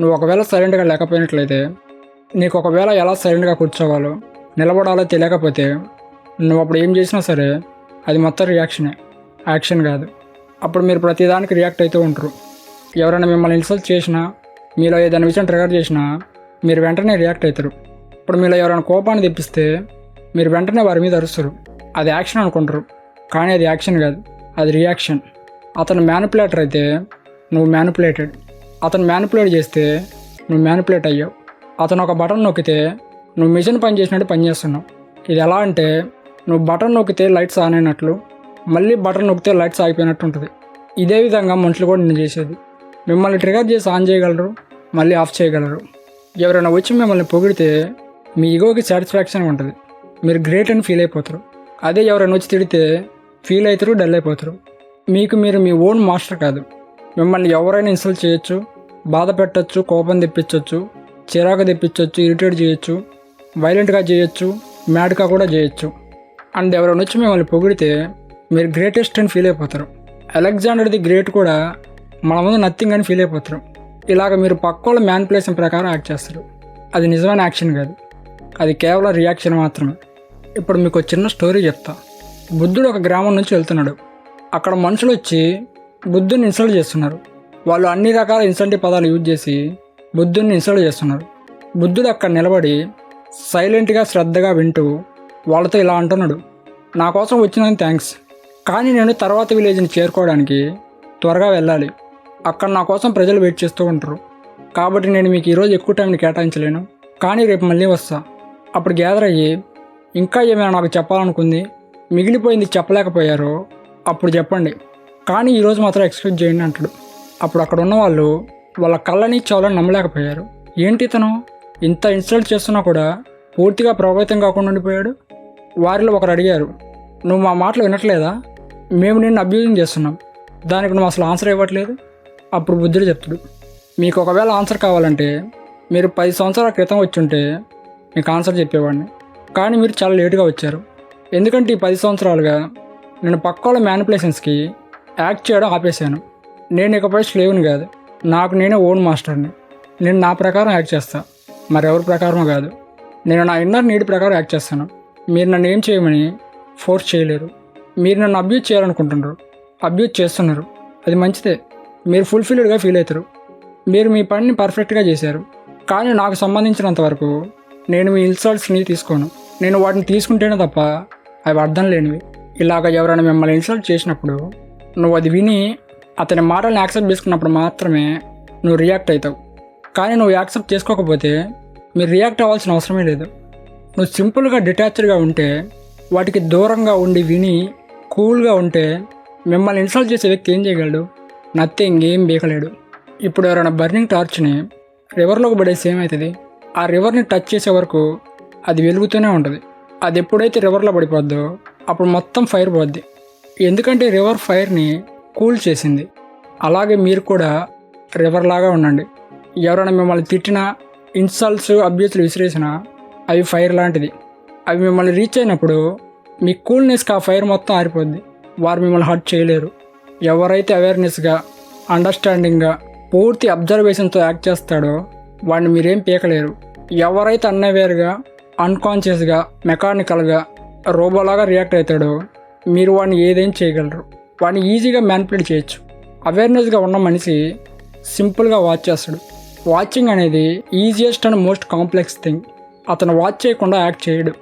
నువ్వు ఒకవేళ సైలెంట్గా లేకపోయినట్లయితే నీకు ఒకవేళ ఎలా సైలెంట్గా కూర్చోవాలో నిలబడాలో తెలియకపోతే నువ్వు అప్పుడు ఏం చేసినా సరే అది మొత్తం రియాక్షనే యాక్షన్ కాదు. అప్పుడు మీరు ప్రతిదానికి రియాక్ట్ అవుతూ ఉంటారు. ఎవరైనా మిమ్మల్ని ఇన్సల్ట్ చేసినా మీలో ఏదైనా విషయం ట్రిగర్ చేసినా మీరు వెంటనే రియాక్ట్ అవుతారు. ఇప్పుడు మీలో ఎవరైనా కోపాన్ని తెప్పిస్తే మీరు వెంటనే వారి మీద అరుస్తారు. అది యాక్షన్ అనుకుంటారు. కానీ అది యాక్షన్ కాదు. అది రియాక్షన్ అతను మ్యానిపులేటర్ అయితే నువ్వు మ్యానిపులేటెడ్ అతను మ్యానిపులేట్ చేస్తే నువ్వు మ్యానిపులేట్ అయ్యావు. అతను ఒక బటన్ నొక్కితే నువ్వు మిషన్ పని చేసినట్టు పనిచేస్తున్నావు ఇది ఎలా అంటే నువ్వు బటన్ నొక్కితే లైట్స్ ఆన్ అయినట్లు మళ్ళీ బటన్ నొక్కితే లైట్స్ ఆగిపోయినట్టు ఉంటుంది. ఇదే విధంగా మనుషులు కూడా నేను చేసేది. మిమ్మల్ని ట్రిగర్ చేసి ఆన్ చేయగలరు మళ్ళీ ఆఫ్ చేయగలరు. ఎవరైనా వచ్చి మిమ్మల్ని పొగిడితే మీ ఈగోకి సాటిస్ఫాక్షన్ ఉంటుంది. మీరు గ్రేట్ అని ఫీల్ అయిపోతారు. అదే ఎవరైనా వచ్చి తిడితే ఫీల్ అవుతారు డల్ అయిపోతారు. మీకు మీరు మీ ఓన్ మాస్టర్ కాదు. మిమ్మల్ని ఎవరైనా ఇన్సల్ట్ చేయొచ్చు బాధ పెట్టచ్చు కోపం తెప్పించవచ్చు చిరాకు తెప్పించవచ్చు ఇరిటేట్ చేయొచ్చు వైలెంట్గా చేయొచ్చు మ్యాడ్గా కూడా చేయొచ్చు. అండ్ ఎవరైనా వచ్చి మిమ్మల్ని పొగిడితే మీరు గ్రేటెస్ట్ అని ఫీల్ అయిపోతారు. అలెగ్జాండర్ ది గ్రేట్ కూడా మన ముందు నథింగ్ అని ఫీల్ అయిపోతారు. ఇలాగ మీరు పక్కోళ్ళ మ్యాన్పులేషన్ ప్రకారం యాక్ట్ చేస్తారు. అది నిజమైన యాక్షన్ కాదు. అది కేవలం రియాక్షన్ మాత్రమే. ఇప్పుడు మీకు చిన్న స్టోరీ చెప్తా. బుద్ధుడు ఒక గ్రామం నుంచి వెళ్తున్నాడు. అక్కడ మనుషులు వచ్చి బుద్ధుని ఇన్సల్ట్ చేస్తున్నారు. వాళ్ళు అన్ని రకాల ఇన్సల్ట్ పదాలు యూజ్ చేసి బుద్ధుని ఇన్సల్ట్ చేస్తున్నారు. బుద్ధుడు అక్కడ నిలబడి సైలెంట్గా శ్రద్ధగా వింటూ వాళ్ళతో ఇలా అంటున్నాడు. నా కోసం వచ్చినందుకు థ్యాంక్స్ కానీ నేను తర్వాత విలేజ్ని చేరుకోవడానికి త్వరగా వెళ్ళాలి. అక్కడ నా కోసం ప్రజలు వెయిట్ చేస్తూ ఉంటారు. కాబట్టి నేను మీకు ఈరోజు ఎక్కువ టైంని కేటాయించలేను. కానీ రేపు మళ్ళీ వస్తా. అప్పుడు గ్యాదర్ అయ్యి ఇంకా ఏమైనా నాకు చెప్పాలనుకుంది? మిగిలిపోయింది చెప్పలేకపోయారో? అప్పుడు చెప్పండి. కానీ ఈరోజు మాత్రం ఎక్స్పెక్ట్ చేయండి అంటాడు. అప్పుడు అక్కడ ఉన్న వాళ్ళు వాళ్ళ కళ్ళని చెవులని నమ్మలేకపోయారు. ఏంటి తను? ఇంత ఇన్సల్ట్ చేస్తున్నా కూడా పూర్తిగా ప్రభావితం కాకుండా ఉండిపోయాడు? వారిలో ఒకరు అడిగారు నువ్వు మా మాటలు వినట్లేదా? మేము నిన్ను అభ్యూజం చేస్తున్నాం. దానికి నువ్వు అసలు ఆన్సర్ ఇవ్వట్లేదు? అప్పుడు బుద్ధుడు చెప్తాడు మీకు ఒకవేళ ఆన్సర్ కావాలంటే మీరు పది సంవత్సరాల క్రితం వచ్చి ఉంటే మీకు ఆన్సర్ చెప్పేవాడిని. కానీ మీరు చాలా లేటుగా వచ్చారు. ఎందుకంటే ఈ పది సంవత్సరాలుగా నేను పక్కోళ్ళ మ్యానిపులేషన్స్కి యాక్ట్ చేయడం ఆపేశాను. నేను ఇకపై స్లేవ్ని కాదు. నాకు నేనే ఓన్ మాస్టర్ని. నేను నా ప్రకారం యాక్ట్ చేస్తాను మరెవరి ప్రకారమో కాదు. నేను నా ఇన్నర్ నీడ్ ప్రకారం యాక్ట్ చేస్తాను. మీరు నన్ను ఏం చేయమని ఫోర్స్ చేయలేరు. మీరు నన్ను అబ్యూజ్ చేయాలనుకుంటున్నారు. అబ్యూజ్ చేస్తున్నారు. అది మంచిదే. మీరు ఫుల్ఫిల్డ్గా ఫీల్ అవుతారు. మీరు మీ పనిని పర్ఫెక్ట్గా చేశారు. కానీ నాకు సంబంధించినంత వరకు నేను మీ ఇన్సల్ట్స్ని తీసుకోను. నేను వాటిని తీసుకుంటేనే తప్ప అవి అర్థం లేనివి. ఇలాగ ఎవరైనా మిమ్మల్ని ఇన్సల్ట్ చేసినప్పుడు నువ్వు అది విని అతని మాటలను యాక్సెప్ట్ చేసుకున్నప్పుడు మాత్రమే నువ్వు రియాక్ట్ అవుతావు. కానీ నువ్వు యాక్సెప్ట్ చేసుకోకపోతే మీరు రియాక్ట్ అవ్వాల్సిన అవసరమే లేదు. నువ్వు సింపుల్గా డిటాచ్డ్గా ఉంటే వాటికి దూరంగా ఉండి విని కూల్గా ఉంటే మిమ్మల్ని ఇన్సల్ట్ చేసే వ్యక్తి ఏం చేయగలడు? నథింగ్ ఏం బీకలేడు. ఇప్పుడు ఎవరైనా బర్నింగ్ టార్చ్ని రివర్లోకి పడేసి ఏమవుతుంది ఆ రివర్ని టచ్ చేసే వరకు అది వెలుగుతూనే ఉంటుంది. అది ఎప్పుడైతే రివర్లో పడిపోద్దో అప్పుడు మొత్తం ఫైర్ పోద్ది. ఎందుకంటే రివర్ ఫైర్ని కూల్ చేసింది. అలాగే మీరు కూడా రివర్ లాగా ఉండండి. ఎవరైనా మిమ్మల్ని తిట్టినా ఇన్సల్ట్స్ అబ్యూస్లు విసిరేసినా అవి ఫైర్ లాంటిది. అవి మిమ్మల్ని రీచ్ అయినప్పుడు మీ కూల్నెస్కి ఆ ఫైర్ మొత్తం ఆరిపోద్ది. వారు మిమ్మల్ని హర్ట్ చేయలేరు. ఎవరైతే అవేర్నెస్గా అండర్స్టాండింగ్గా పూర్తి అబ్జర్వేషన్తో యాక్ట్ చేస్తాడో వాడిని మీరేం పీకలేరు. ఎవరైతే అన్నవేర్గా అన్కాన్షియస్గా మెకానికల్గా రోబోలాగా రియాక్ట్ అవుతాడో మీరు వాడిని ఏదైనా చేయగలరు? వాడిని ఈజీగా మ్యానిపులేట్ చేయొచ్చు. అవేర్నెస్గా ఉన్న మనిషి సింపుల్గా వాచ్ చేస్తాడు. వాచింగ్ అనేది easiest and most complex thing అతను వాచ్ చేయకుండా యాక్ట్ చేయడు.